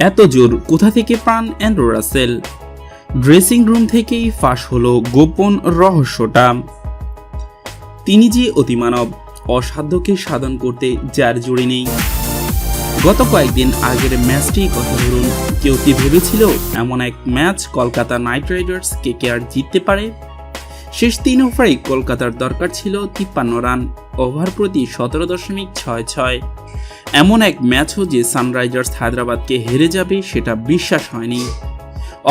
এত জোর কোথা থেকে পান অ্যান্ড্রু রাসেল? ড্রেসিং রুম থেকেই ফাঁস হলো গোপন রহস্যটা। তিনি যে অতিমানব, অসাধ্যকে সাধন করতে যার জুড়ে নেই। গত কয়েকদিন আগের ম্যাচটি কথা ধরুন কেউ কি ভেবেছিল এমন এক ম্যাচ কলকাতা নাইট রাইডার্স কে কে আর জিততে পারে? শেষ তিন ওভারেই কলকাতার দরকার ছিল তিপ্পান্ন রান, ওভার প্রতি সতেরো দশমিক ছয় ছয়। এমন এক ম্যাচও যে সানরাইজার্স হায়দ্রাবাদকে হেরে যাবে সেটা বিশ্বাস হয়নি।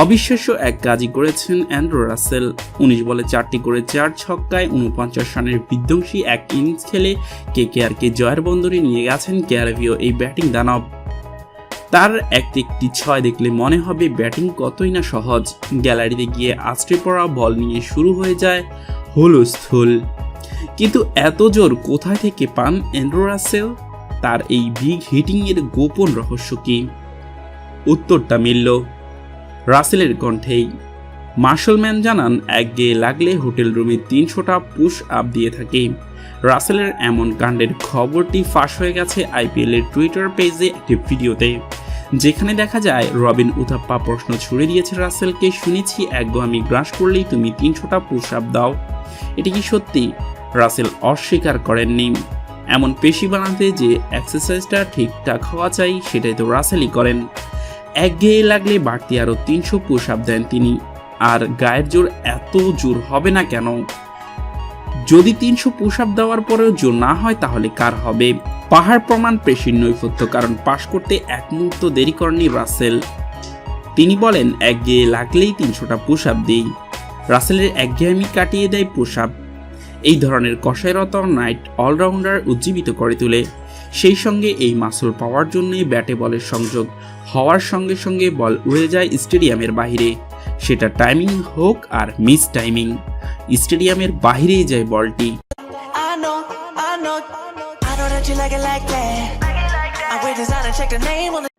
অবিশ্বাস্য এক কাজই করেছেন অ্যান্ড্রো রাসেল। উনিশ বলে চারটি করে চার ছক্কায় উনপঞ্চাশ রানের বিধ্বংসী এক ইনিংস খেলে কে কে আর কে জয়ের বন্দরে নিয়ে গেছেন ক্যারাভিও এই ব্যাটিং দানব। তার একটি একটি ছয় দেখলে মনে হবে ব্যাটিং কতই না সহজ। গ্যালারিতে গিয়ে আছড়ে পড়া বল নিয়ে শুরু হয়ে যায় হুলস্থুল কিন্তু এত জোর কোথায় থেকে পান অ্যান্ড্রো রাসেল? তার এই বিগ হিটিংয়ের গোপন রহস্য কি? উত্তরটা মিলল রাসেলের কণ্ঠেই। মার্শালম্যান জানান একগেয়ে লাগলে হোটেল রুমে তিনশোটা পুশ আপ দিয়ে থাকে। রাসেলের এমন কাণ্ডের খবরটি ফাঁস হয়ে গেছে আইপিএলের টুইটার পেজে একটি ভিডিওতে। যেখানে দেখা যায়, রবিন উথাপ্পা প্রশ্ন ছুড়ে দিয়েছে রাসেলকে, শুনেছি এক আমি গ্রাস করলেই তুমি তিনশোটা পুশ দাও। এটি কি সত্যি? রাসেল অস্বীকার করেননি। এমন পেশি বানাতে যে এক্সারসাইজটা ঠিকঠাক হওয়া চাই, সেটাই তো রাসেলই করেন। একঘেয়ে লাগলে বাড়তি আরও তিনশো পুশ দেন তিনি। আর গায়ের জোর এত জোর হবে না কেন? যদি তিনশো পুশ আপ দেওয়ার পরেও জোর না হয়, তাহলে কার হবে? পাহাড় প্রমাণ পেশির নৈপথ্য কারণ পাশ করতে এক মুহূর্ত দেরি করেনি রাসেল। তিনি বলেন একঘেয়ে লাগলেই তিনশোটা পুশ আপ দিই। রাসেলের একঘেয়েমি কাটিয়ে দেয় পুশ আপ এই ধরনের কষায়রত নাইট অলরাউন্ডার উজ্জীবিত করে তোলে। সেই সঙ্গে এই মাসল পাওয়ার জন্যই ব্যাটে বলের সংযোগ হওয়ার সঙ্গে সঙ্গে বল উড়ে যায় স্টেডিয়ামের বাইরে সেটা টাইমিং হোক আর মিস টাইমিং স্টেডিয়ামের বাইরেই যায় বলটি। I know, I know that you like it like that. I wait design and check the name on the